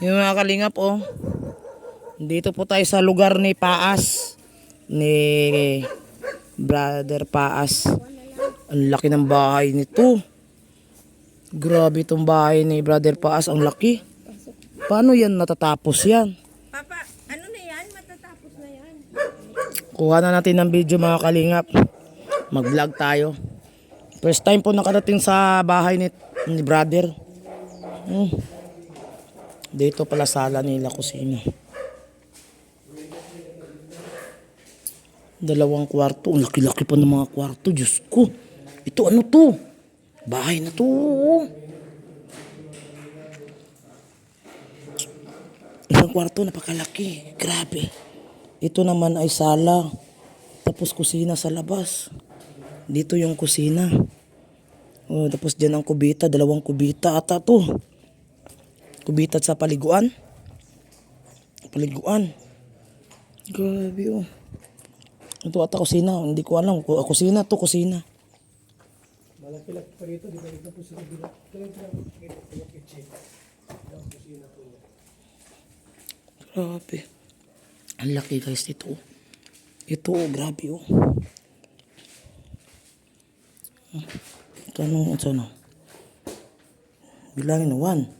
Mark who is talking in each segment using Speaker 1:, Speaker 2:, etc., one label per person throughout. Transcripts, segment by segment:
Speaker 1: Yung mga kalingap, oh. Dito po tayo sa lugar ni Paas. Ni Brother Paas. Ang laki ng bahay nito. Grabe itong bahay ni Brother Paas. Ang laki. Paano yan natatapos yan?
Speaker 2: Papa, ano na yan? Matatapos na yan.
Speaker 1: Kuha na natin ng video mga kalingap. Mag-vlog tayo. First time po nakarating sa bahay ni, ni brother. Hmm. Dito pala sala nila kusina. Dalawang kwarto. Ang laki-laki pa ng mga kwarto. Diyos ko. Ito ano to? Bahay na to. Isang kwarto, napakalaki. Grabe. Ito naman ay sala. Tapos kusina sa labas. Dito yung kusina. Oh, tapos dyan ang kubita. Dalawang kubita ata to. Kubita sa paliguan. Paliguan. Grabe oh. Ito ata kusina. Hindi ko alam. Ku- Kusina to, kusina. Grabe. Ang laki guys dito. oh. Ito oh, grabe oh. Ito anong ito ano? Bilangin oh.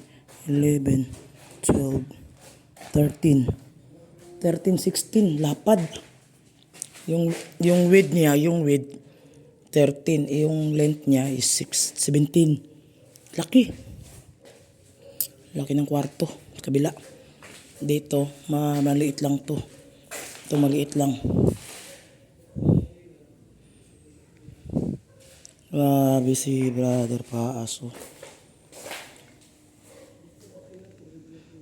Speaker 1: 11, 12, 13. 13, 16. Lapad. Yung, yung width niya, yung width, 13. Eh, Yung length niya is 6, 17. Laki. Laki ng kwarto. Kabila. Dito, ma maliit lang to. Ito maliit lang. Grabe si brother Paaso.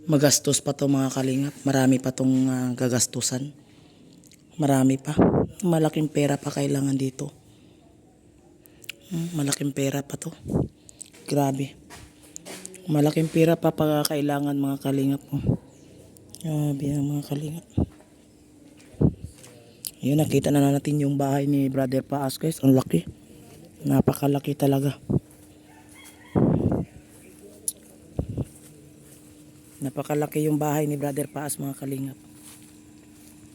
Speaker 1: Magastos pa to mga kalingap. Marami pa tong ah, gagastusan. Marami pa. Malaking pera pa kailangan dito. Hmm, malaking pera pa to. Grabe. Malaking pera pa pa kailangan mga kalingap mo. Grabe ang mga kalingap. Yun, nakita na natin yung bahay ni Brother Paas guys. Ang laki. Napakalaki talaga. Napakalaki yung bahay ni Brother Paas mga kalingap.